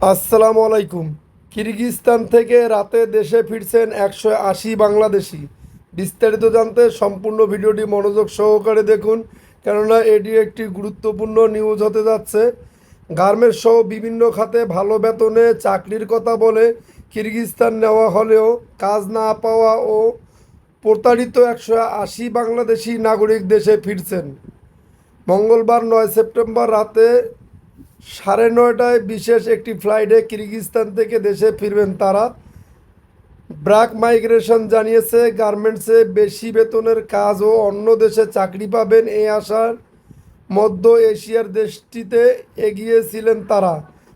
আসসালামু আলাইকুম। কিরগিজস্তান থেকে রাতে দেশে ফিরছেন একশো আশি বাংলাদেশি। বিস্তারিত জানতে সম্পূর্ণ ভিডিওটি মনোযোগ সহকারে দেখুন, কেননা এটি একটি গুরুত্বপূর্ণ নিউজ হতে যাচ্ছে। গার্মেন্টস সহ বিভিন্ন খাতে ভালো বেতনে চাকরির কথা বলে কিরগিজস্তান নেওয়া হলেও কাজ না পাওয়া ও প্রতারিত একশো আশি বাংলাদেশি নাগরিক দেশে ফিরছেন। মঙ্গলবার নয় সেপ্টেম্বর রাতে সাড়ে নয়টায় বিশেষ একটি ফ্লাইটে কিরগিজস্তান থেকে দেশে ফিরবেন তারা। ব্র্যাক মাইগ্রেশন জানিয়েছে, গার্মেন্টসে বেশি বেতনের কাজ ও অন্য দেশে চাকরি পাবেন এই আশার মধ্য এশিয়ার দেশটিতে এগিয়েছিলেন তারা।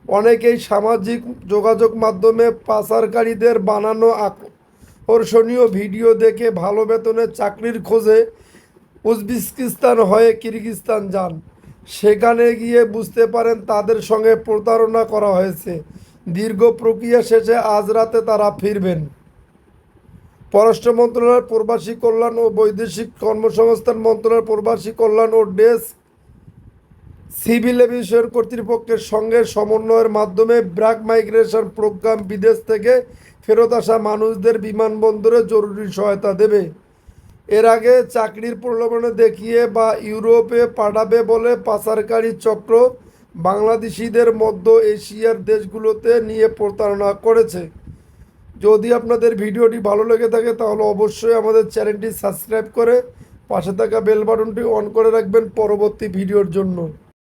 অনেকেই সামাজিক যোগাযোগ মাধ্যমে পাচারকারীদের বানানো আকর্ষণীয় ভিডিও দেখে ভালো বেতনের চাকরির খোঁজে উজবেকিস্তান হয়ে কিরগিজস্তান যান। সেখানে গিয়ে বুঝতে পারেন তাদের সঙ্গে প্রতারণা করা হয়েছে। দীর্ঘ প্রক্রিয়া শেষে আজ রাতে তারা ফিরবেন। পররাষ্ট্র মন্ত্রণালয়ের প্রবাসী কল্যাণ ও বৈদেশিক কর্মসংস্থান মন্ত্রণালয়ের প্রবাসী কল্যাণ ও ডেস্ক সিভিল এভিয়েশন কর্তৃপক্ষের সঙ্গে সমন্বয়ের মাধ্যমে ব্র্যাক মাইগ্রেশন প্রোগ্রাম বিদেশ থেকে ফেরত আসা মানুষদের বিমানবন্দরে জরুরি সহায়তা দেবে। এর আগে চাকরির প্রলোভনে দেখিয়ে বা ইউরোপে পাঠাবে বলে পাচারকারী চক্র বাংলাদেশিদের মধ্য এশিয়ার দেশগুলোতে নিয়ে প্রতারণা করেছে। যদি আপনাদের ভিডিওটি ভালো লেগে থাকে, তাহলে অবশ্যই আমাদের চ্যানেলটি সাবস্ক্রাইব করে পাশে থাকা বেল বাটনটি অন করে রাখবেন পরবর্তী ভিডিওর জন্য।